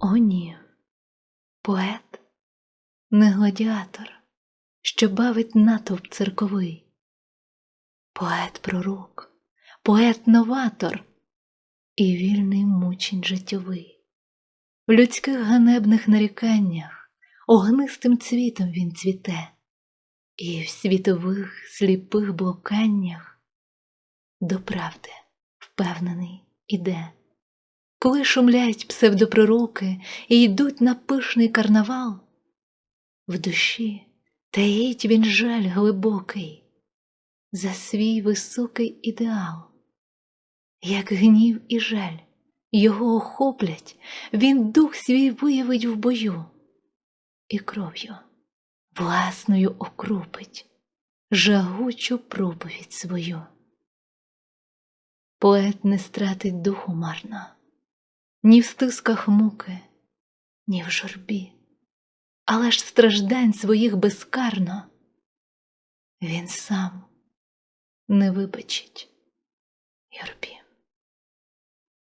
О, ні, поет не гладіатор, що бавить натовп цирковий. Поет пророк, поет новатор і вільний мучень життєвий. В людських ганебних наріканнях огнистим цвітом він цвіте, і в світових сліпих блуканнях до правди впевнений іде. Коли шумлять псевдопророки і йдуть на пишний карнавал, в душі таїть він жаль глибокий за свій високий ідеал. Як гнів і жаль його охоплять, він дух свій виявить в бою і кров'ю власною окрупить жагучу проповідь свою. Поет не стратить духу марно, ні в стисках муки, ні в журбі, але ж страждань своїх безкарно він сам не вибачить юрбі.